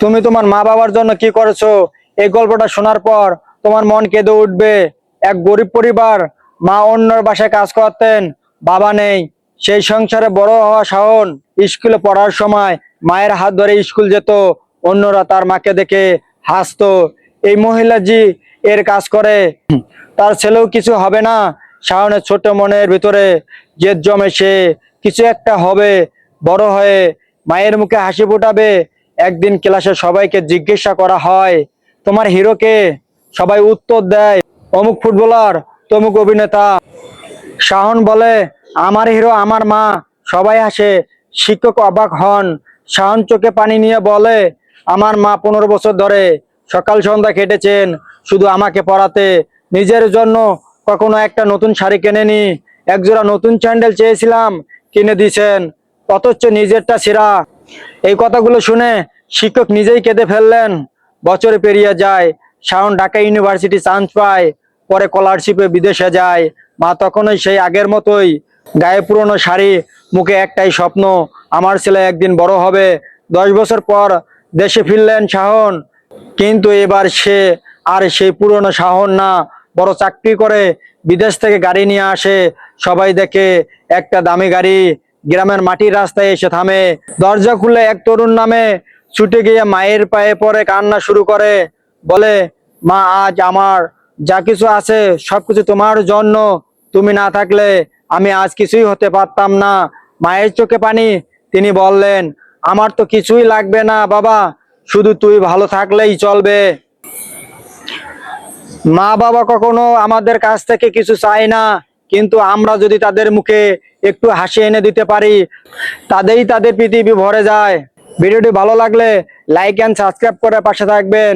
তুমি তোমার মা বাবার জন্য কি করেছ? এই গল্পটা শোনার পর তোমার মন কেঁদে উঠবে। এক গরিব পরিবার মা অন্যর বাসায় কাজ করতেন, বাবা নেই। সেই সংসারে বড় হওয়া শাওন স্কুলে পড়ার সময় মায়ের হাত ধরে স্কুল যেত, অন্যরা তার মাকে দেখে হাসতো। এই মহিলা জি এর কাজ করে, তার ছেলেও কিছু হবে না। শাওনের ছোট মনের ভিতরে জেদ জমে সে, কিছু একটা হবে। বড় হয়ে মায়ের মুখে হাসি ফোটাবে। একদিন ক্লাসে সবাইকে জিজ্ঞাসা করা হয়, তোমার হিরোকে? সবাই উত্তর দেয়, অমুক ফুটবলার, তমুক অভিনেতা। শাহন বলে, আমার হিরো আমার মা। সবাই হাসে, শিক্ষক অবাক হন। শাহন চোখে পানি নিয়ে বলে, আমার মা পনেরো বছর ধরে সকাল সন্ধ্যা কেটেছেন শুধু আমাকে পড়াতে। নিজের জন্য কখনো একটা নতুন শাড়ি কেনেনি। একজোড়া নতুন স্যান্ডেল চেয়েছিলাম, কিনে দিয়েছেন। অথচ নিজেরটা সেরা। এই কথাগুলো শুনে শিক্ষক নিজেই কেঁদে ফেললেন। বছরে পেরিয়ে যায়, শাওন ঢাকা ইউনিভার্সিটি চান্স পায়, পরে স্কলারশিপে বিদেশে যায়। মা তখনই সেই আগের মতোই গায়ে পুরনো শাড়ি, মুখে একটাই স্বপ্ন, আমার ছেলে একদিন বড় হবে। দশ বছর পর দেশে ফিরলেন শাহন কিন্তু এবার সে আর সেই পুরনো শাহন না, বড় চাকরি করে বিদেশ থেকে গাড়ি নিয়ে আসে। সবাই দেখে একটা দামি গাড়ি গ্রামের মাটির রাস্তায় এসে থামে। দরজা খুলে এক তরুণ নামে, ছুটে গিয়ে মায়ের পায়ে পরে কান্না শুরু করে। বলে, মা, আজ আমার যা কিছু আছে সবকিছু তোমার জন্য। তুমি না থাকলে আমি আজ কিছুই হতে পারতাম না। মায়ের চোখে পানি, তিনি বললেন, আমার তো কিছুই লাগবে না, বাবা। শুধু তুই ভালো থাকলেই চলবে। মা বাবা কখনো আমাদের কাছ থেকে কিছু চায় না, কিন্তু আমরা যদি তাদের মুখে একটু হাসি এনে দিতে পারি। তাদেরই তাদের পৃথিবী ভরে যায়। ভিডিওটি ভালো লাগলে লাইক অ্যান্ড সাবস্ক্রাইব করে পাশে থাকবেন।